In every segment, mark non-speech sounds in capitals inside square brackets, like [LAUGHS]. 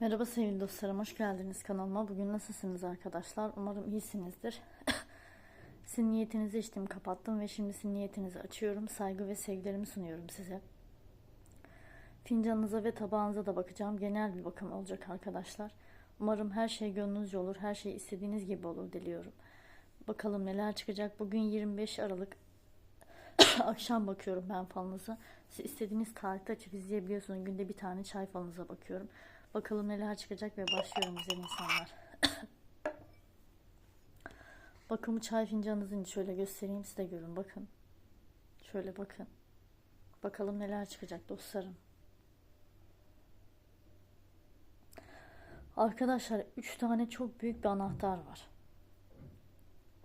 Merhaba sevgili dostlarım, hoş geldiniz kanalıma. Bugün nasılsınız arkadaşlar? Umarım iyisinizdir. [LAUGHS] sizin niyetinizi içtim, kapattım ve şimdi sizin niyetinizi açıyorum. Saygı ve sevgilerimi sunuyorum size. Fincanınıza ve tabağınıza da bakacağım. Genel bir bakım olacak arkadaşlar. Umarım her şey gönlünüzce olur, her şey istediğiniz gibi olur diliyorum. Bakalım neler çıkacak. Bugün 25 Aralık [COUGHS] akşam bakıyorum ben falınıza. Siz istediğiniz tarihte açıp izleyebiliyorsunuz. Günde bir tane çay falınıza bakıyorum. Bakalım neler çıkacak ve başlıyorum güzel insanlar. [COUGHS] Bakımı çay fincanınızın şöyle göstereyim size görün bakın. Şöyle bakın. Bakalım neler çıkacak dostlarım. Arkadaşlar 3 tane çok büyük bir anahtar var.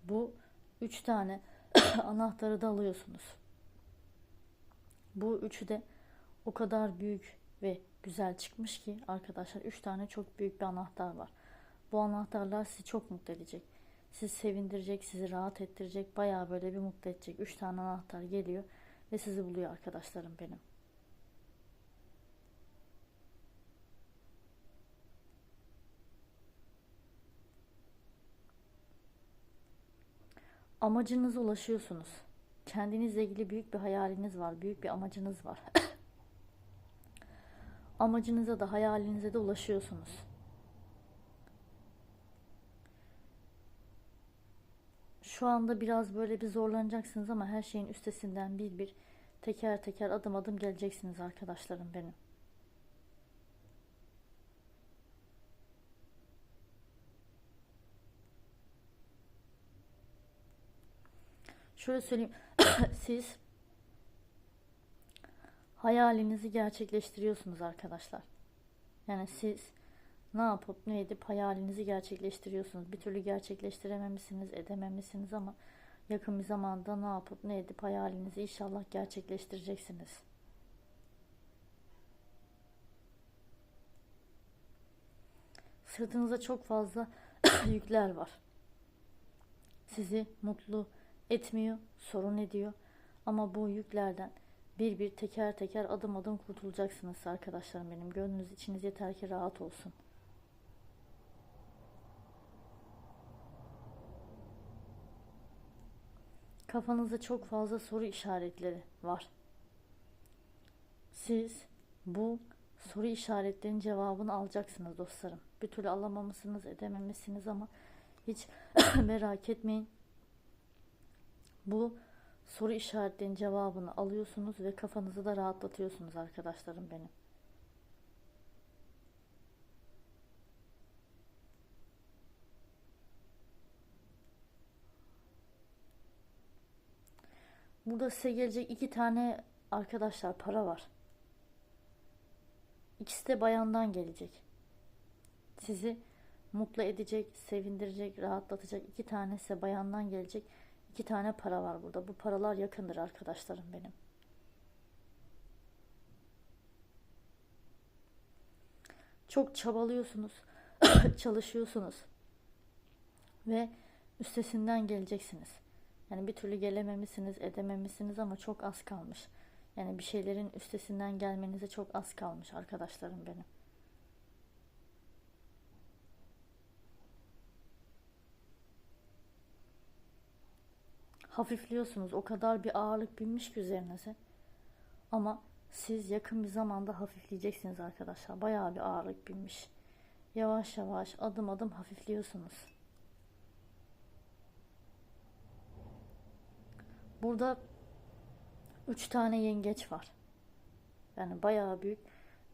Bu 3 tane [COUGHS] anahtarı da alıyorsunuz. Bu üçü de o kadar büyük ve güzel çıkmış ki arkadaşlar 3 tane çok büyük bir anahtar var. Bu anahtarlar sizi çok mutlu edecek. Sizi sevindirecek, sizi rahat ettirecek, bayağı böyle bir mutlu edecek. 3 tane anahtar geliyor ve sizi buluyor arkadaşlarım benim. Amacınıza ulaşıyorsunuz. Kendinizle ilgili büyük bir hayaliniz var, büyük bir amacınız var. [LAUGHS] amacınıza da hayalinize de ulaşıyorsunuz. Şu anda biraz böyle bir zorlanacaksınız ama her şeyin üstesinden bir bir teker teker adım adım geleceksiniz arkadaşlarım benim. Şöyle söyleyeyim. [COUGHS] Siz hayalinizi gerçekleştiriyorsunuz arkadaşlar. Yani siz ne yapıp ne edip hayalinizi gerçekleştiriyorsunuz. Bir türlü gerçekleştirememişsiniz, edememişsiniz ama yakın bir zamanda ne yapıp ne edip hayalinizi inşallah gerçekleştireceksiniz. Sırtınıza çok fazla [COUGHS] yükler var. Sizi mutlu etmiyor, sorun ediyor. Ama bu yüklerden bir bir teker teker adım adım kurtulacaksınız arkadaşlarım benim. Gönlünüz içiniz yeter ki rahat olsun. Kafanızda çok fazla soru işaretleri var. Siz bu soru işaretlerinin cevabını alacaksınız dostlarım. Bir türlü alamamışsınız, edememişsiniz ama hiç [COUGHS] merak etmeyin. Bu soru işaretlerinin cevabını alıyorsunuz ve kafanızı da rahatlatıyorsunuz arkadaşlarım benim. Burada size gelecek iki tane arkadaşlar para var. İkisi de bayandan gelecek. Sizi mutlu edecek, sevindirecek, rahatlatacak iki tane size bayandan gelecek. İki tane para var burada. Bu paralar yakındır arkadaşlarım benim. Çok çabalıyorsunuz, [COUGHS] çalışıyorsunuz ve üstesinden geleceksiniz. Yani bir türlü gelememişsiniz, edememişsiniz ama çok az kalmış. Yani bir şeylerin üstesinden gelmenize çok az kalmış arkadaşlarım benim. Hafifliyorsunuz. O kadar bir ağırlık binmiş ki üzerinize. Ama siz yakın bir zamanda hafifleyeceksiniz arkadaşlar. Bayağı bir ağırlık binmiş. Yavaş yavaş adım adım hafifliyorsunuz. Burada üç tane yengeç var. Yani bayağı büyük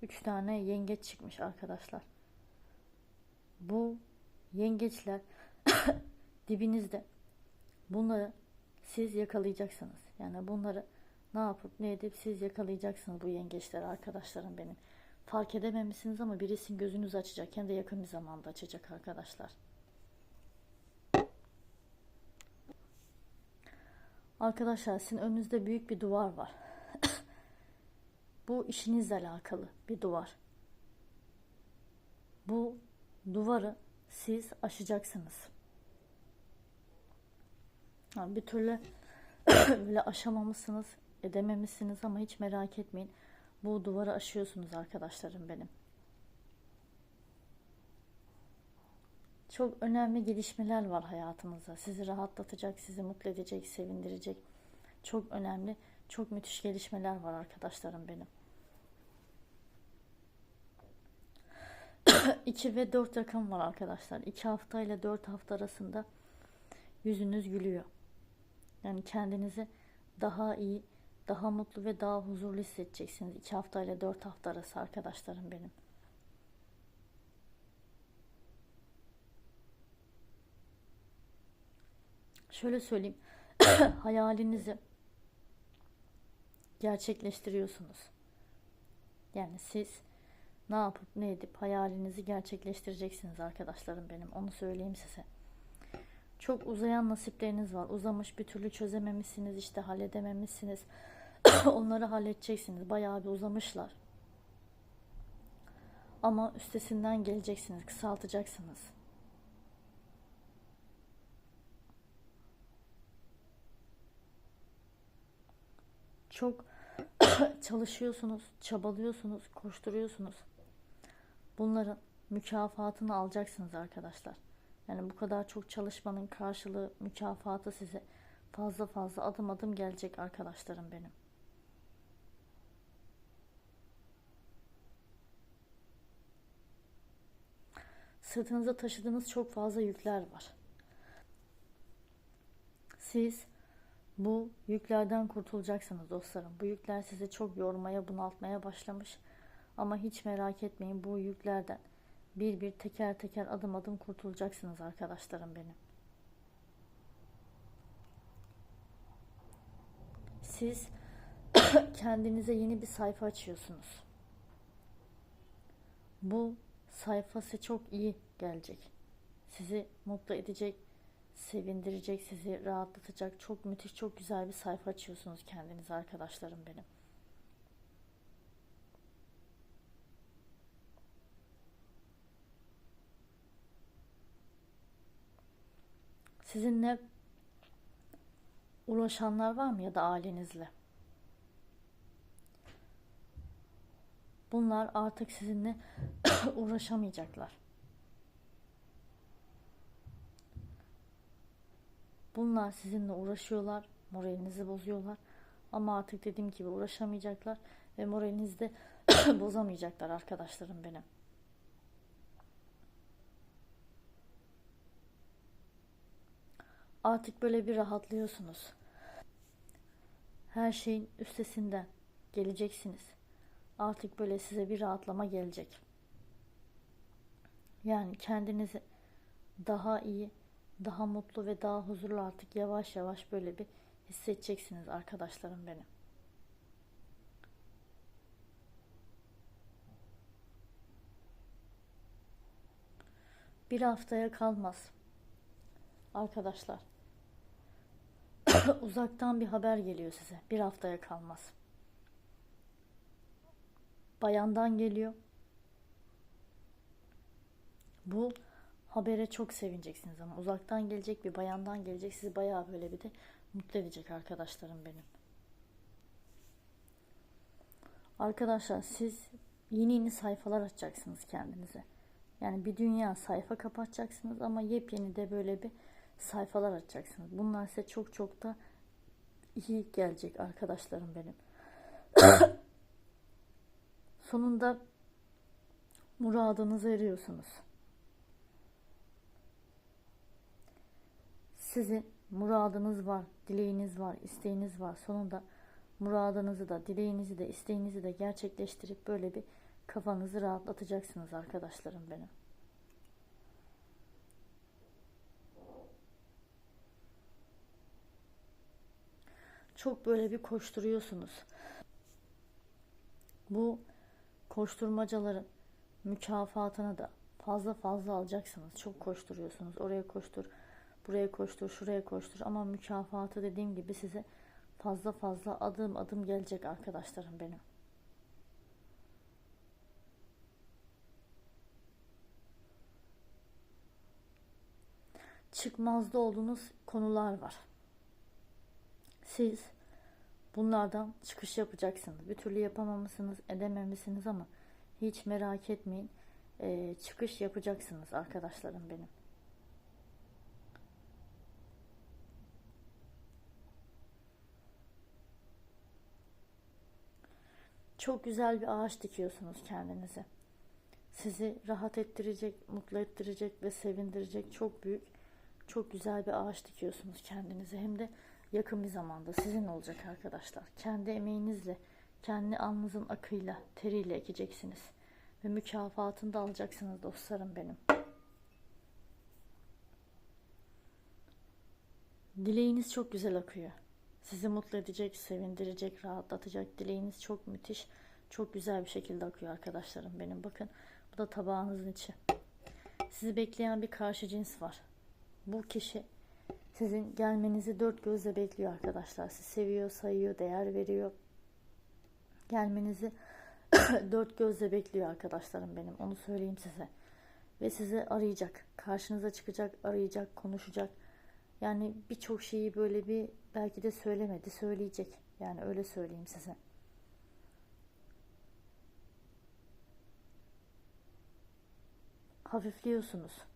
üç tane yengeç çıkmış arkadaşlar. Bu yengeçler [COUGHS] dibinizde. Bunları siz yakalayacaksınız. Yani bunları ne yapıp ne edip siz yakalayacaksınız bu yengeçleri arkadaşlarım benim. Fark edememişsiniz ama birisinin gözünüzü açacak. Hem de yakın bir zamanda açacak arkadaşlar. Arkadaşlar sizin önünüzde büyük bir duvar var. [COUGHS] bu işinizle alakalı bir duvar. Bu duvarı siz aşacaksınız. Yani bir türlü [COUGHS] öyle aşamamışsınız, edememişsiniz ama hiç merak etmeyin. Bu duvarı aşıyorsunuz arkadaşlarım benim. Çok önemli gelişmeler var hayatınızda. Sizi rahatlatacak, sizi mutlu edecek, sevindirecek. Çok önemli, çok müthiş gelişmeler var arkadaşlarım benim. [COUGHS] 2 ve 4 rakam var arkadaşlar. 2 hafta ile 4 hafta arasında yüzünüz gülüyor. Yani kendinizi daha iyi, daha mutlu ve daha huzurlu hissedeceksiniz. 2 hafta ile 4 hafta arası arkadaşlarım benim. Şöyle söyleyeyim. [COUGHS] Hayalinizi gerçekleştiriyorsunuz. Yani siz ne yapıp ne edip hayalinizi gerçekleştireceksiniz arkadaşlarım benim. Onu söyleyeyim size. Çok uzayan nasipleriniz var. Uzamış bir türlü çözememişsiniz işte halledememişsiniz. [COUGHS] Onları halledeceksiniz. Bayağı bir uzamışlar. Ama üstesinden geleceksiniz. Kısaltacaksınız. Çok [COUGHS] çalışıyorsunuz, çabalıyorsunuz, koşturuyorsunuz. Bunların mükafatını alacaksınız arkadaşlar. Yani bu kadar çok çalışmanın karşılığı, mükafatı size fazla fazla adım adım gelecek arkadaşlarım benim. Sırtınıza taşıdığınız çok fazla yükler var. Siz bu yüklerden kurtulacaksınız dostlarım. Bu yükler sizi çok yormaya, bunaltmaya başlamış. Ama hiç merak etmeyin bu yüklerden bir bir teker teker adım adım kurtulacaksınız arkadaşlarım benim. Siz [COUGHS] kendinize yeni bir sayfa açıyorsunuz. Bu sayfası çok iyi gelecek. Sizi mutlu edecek, sevindirecek, sizi rahatlatacak çok müthiş, çok güzel bir sayfa açıyorsunuz kendinize arkadaşlarım benim. Sizinle uğraşanlar var mı ya da ailenizle? Bunlar artık sizinle [COUGHS] uğraşamayacaklar. Bunlar sizinle uğraşıyorlar, moralinizi bozuyorlar. Ama artık dediğim gibi uğraşamayacaklar ve moralinizi de [COUGHS] bozamayacaklar arkadaşlarım benim. Artık böyle bir rahatlıyorsunuz. Her şeyin üstesinden geleceksiniz. Artık böyle size bir rahatlama gelecek. Yani kendinizi daha iyi, daha mutlu ve daha huzurlu artık yavaş yavaş böyle bir hissedeceksiniz arkadaşlarım benim. Bir haftaya kalmaz. Arkadaşlar. [COUGHS] Uzaktan bir haber geliyor size. Bir haftaya kalmaz. Bayandan geliyor. Bu habere çok sevineceksiniz ama uzaktan gelecek bir bayandan gelecek sizi bayağı böyle bir de mutlu edecek arkadaşlarım benim. Arkadaşlar siz yeni yeni sayfalar açacaksınız kendinize. Yani bir dünya sayfa kapatacaksınız ama yepyeni de böyle bir sayfalar açacaksınız. Bunlar size çok çok da iyi gelecek arkadaşlarım benim. [COUGHS] Sonunda muradınızı eriyorsunuz. Sizin muradınız var, dileğiniz var, isteğiniz var. Sonunda muradınızı da, dileğinizi de, isteğinizi de gerçekleştirip böyle bir kafanızı rahatlatacaksınız arkadaşlarım benim. Çok böyle bir koşturuyorsunuz. Bu koşturmacaların mükafatını da fazla fazla alacaksınız. Çok koşturuyorsunuz. Oraya koştur, buraya koştur, şuraya koştur. Ama mükafatı dediğim gibi size fazla fazla adım adım gelecek arkadaşlarım benim. Çıkmazda olduğunuz konular var siz bunlardan çıkış yapacaksınız. Bir türlü yapamamışsınız, edememişsiniz ama hiç merak etmeyin. Ee, çıkış yapacaksınız arkadaşlarım benim. Çok güzel bir ağaç dikiyorsunuz kendinize. Sizi rahat ettirecek, mutlu ettirecek ve sevindirecek çok büyük, çok güzel bir ağaç dikiyorsunuz kendinize. Hem de yakın bir zamanda sizin olacak arkadaşlar. Kendi emeğinizle, kendi alnınızın akıyla, teriyle ekeceksiniz. Ve mükafatını da alacaksınız dostlarım benim. Dileğiniz çok güzel akıyor. Sizi mutlu edecek, sevindirecek, rahatlatacak. Dileğiniz çok müthiş, çok güzel bir şekilde akıyor arkadaşlarım benim. Bakın bu da tabağınızın içi. Sizi bekleyen bir karşı cins var. Bu kişi sizin gelmenizi dört gözle bekliyor arkadaşlar. Sizi seviyor, sayıyor, değer veriyor. Gelmenizi [COUGHS] dört gözle bekliyor arkadaşlarım benim. Onu söyleyeyim size. Ve sizi arayacak. Karşınıza çıkacak, arayacak, konuşacak. Yani birçok şeyi böyle bir belki de söylemedi, söyleyecek. Yani öyle söyleyeyim size. Hafifliyorsunuz.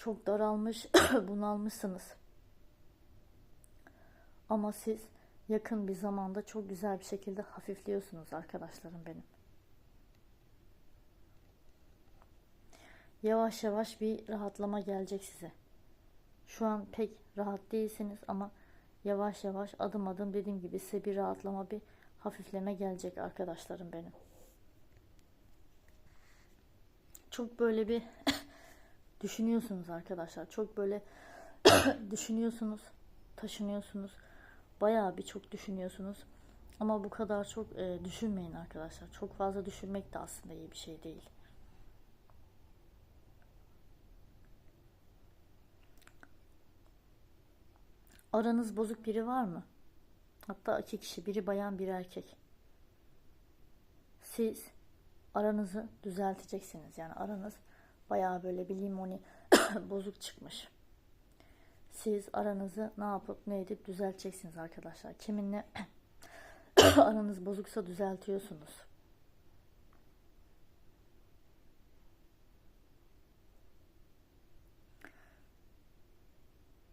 Çok daralmış, [CLEARS THROAT] bunalmışsınız. Ama siz yakın bir zamanda çok güzel bir şekilde hafifliyorsunuz arkadaşlarım benim. Yavaş yavaş bir rahatlama gelecek size. Şu an pek rahat değilsiniz ama yavaş yavaş adım adım dediğim gibi size bir rahatlama bir hafifleme gelecek arkadaşlarım benim. Çok böyle bir [CLEARS THROAT] düşünüyorsunuz arkadaşlar. Çok böyle [COUGHS] düşünüyorsunuz, taşınıyorsunuz. Bayağı bir çok düşünüyorsunuz. Ama bu kadar çok e, düşünmeyin arkadaşlar. Çok fazla düşünmek de aslında iyi bir şey değil. Aranız bozuk biri var mı? Hatta iki kişi, biri bayan, biri erkek. Siz aranızı düzelteceksiniz. Yani aranız bayağı böyle bir limoni [COUGHS] bozuk çıkmış. Siz aranızı ne yapıp ne edip düzelteceksiniz arkadaşlar. Kiminle [COUGHS] aranız bozuksa düzeltiyorsunuz.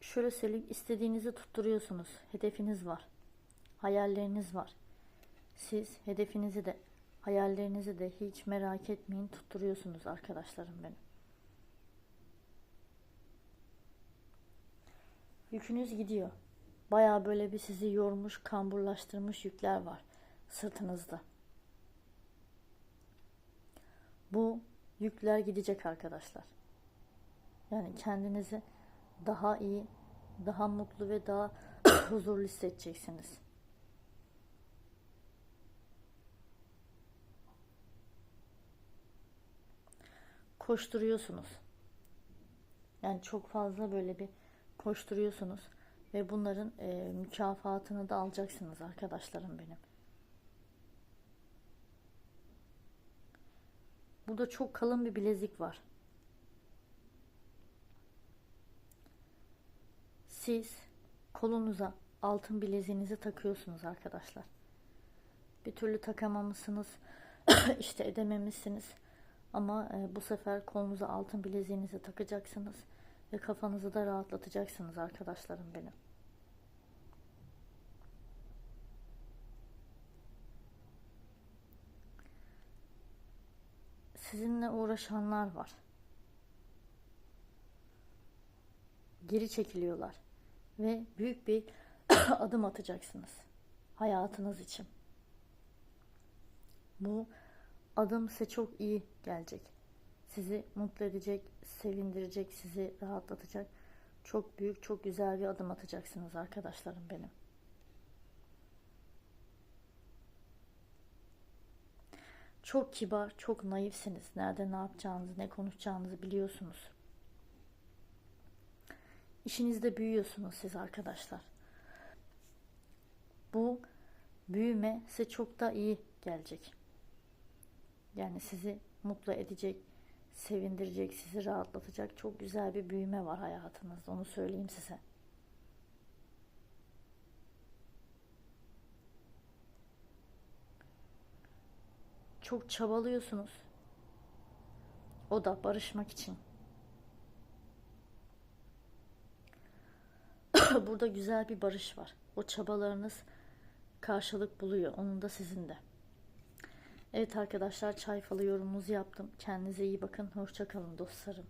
Şöyle söyleyeyim istediğinizi tutturuyorsunuz. Hedefiniz var. Hayalleriniz var. Siz hedefinizi de hayallerinizi de hiç merak etmeyin tutturuyorsunuz arkadaşlarım benim. Yükünüz gidiyor. Baya böyle bir sizi yormuş, kamburlaştırmış yükler var sırtınızda. Bu yükler gidecek arkadaşlar. Yani kendinizi daha iyi, daha mutlu ve daha [COUGHS] huzurlu hissedeceksiniz. Koşturuyorsunuz. Yani çok fazla böyle bir koşturuyorsunuz ve bunların e, mükafatını da alacaksınız arkadaşlarım benim. Burada çok kalın bir bilezik var. Siz kolunuza altın bileziğinizi takıyorsunuz arkadaşlar. Bir türlü takamamışsınız, [COUGHS] işte edememişsiniz. Ama e, bu sefer kolunuza altın bileziğinizi takacaksınız ve kafanızı da rahatlatacaksınız arkadaşlarım benim. Sizinle uğraşanlar var. Geri çekiliyorlar ve büyük bir [CLEARS THROAT] adım atacaksınız hayatınız için. Bu adım size çok iyi gelecek. Sizi mutlu edecek, sevindirecek, sizi rahatlatacak. Çok büyük, çok güzel bir adım atacaksınız arkadaşlarım benim. Çok kibar, çok naifsiniz. Nerede ne yapacağınızı, ne konuşacağınızı biliyorsunuz. İşinizde büyüyorsunuz siz arkadaşlar. Bu büyüme size çok da iyi gelecek. Yani sizi mutlu edecek, sevindirecek, sizi rahatlatacak çok güzel bir büyüme var hayatınızda. Onu söyleyeyim size. Çok çabalıyorsunuz. O da barışmak için. [COUGHS] Burada güzel bir barış var. O çabalarınız karşılık buluyor. Onun da sizin de. Evet arkadaşlar çay falı yorumumuzu yaptım. Kendinize iyi bakın. Hoşçakalın dostlarım.